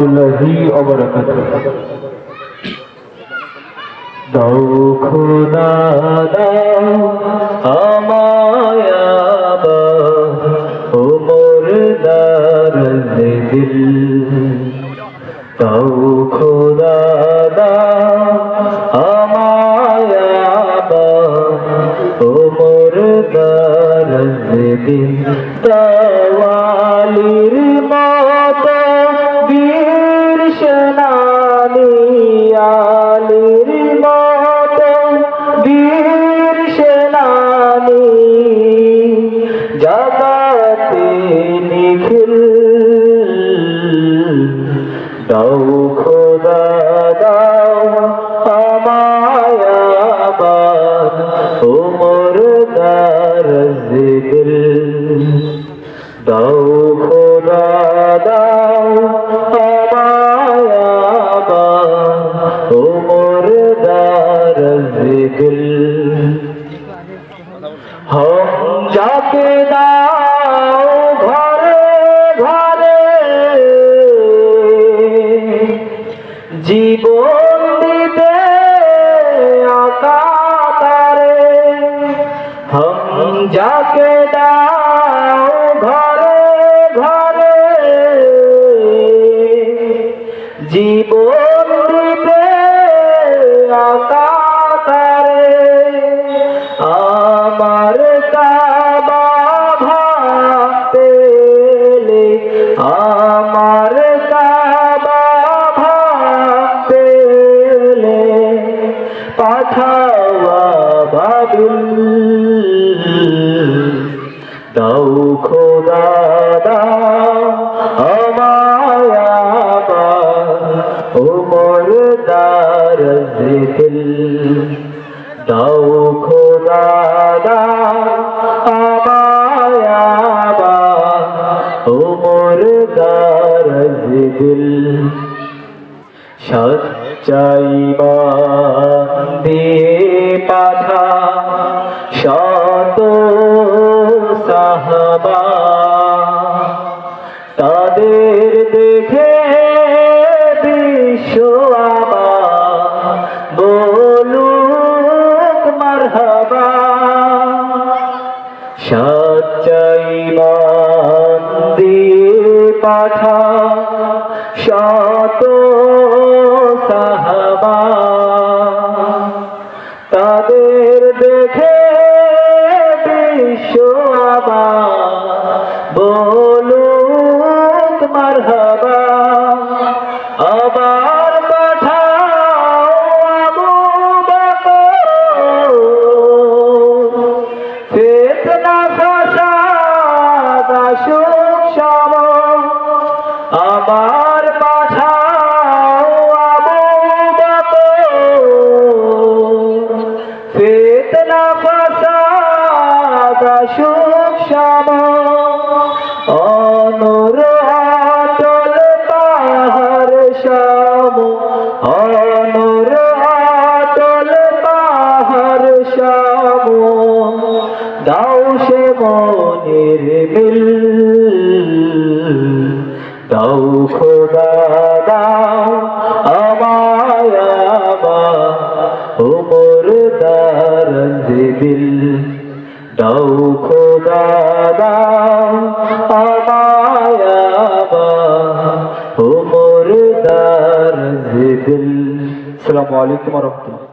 রহমতুল্লাহি দাও খোদা, দাও আমায় ও মোর দারজ দিল। দাও খোদা, দাও আমায় ও মোর দারজ দিল তাওয়ালির সেনানি আলির মত বীর সেনানি। জগতে নিখিল। দাও খোদা দাও আমায় আবার ও মোর হম যাকে দাও ঘরে ঘরে জীবন দিতে আকারে হম যাকে দাও ঘরে ঘরে জীবন কাবা ভাতেলে আমার কাবা ভাতেলে পাঠাওয়া বাবিল দাও খোদা দাও খোদা দারজ দিল সচ্চাই দিয়ে পাঠা শত সাহবা। তাদের দেখে সচ্চাই মান তাদের দেখে বিশ্ব বলুক মারহাবা। আবার পাঠাও আবু বকর। ফিতনা ফাসাদ সম আবার মনের মিল দাও খোদা, দাও আমায় আবার ও মোর দারজ দিল দাও খোদা, দাও আমায় আবার ও মোর দারজ দিল আসসালামু আলাইকুম ওয়া রাহমাতুল্লাহ।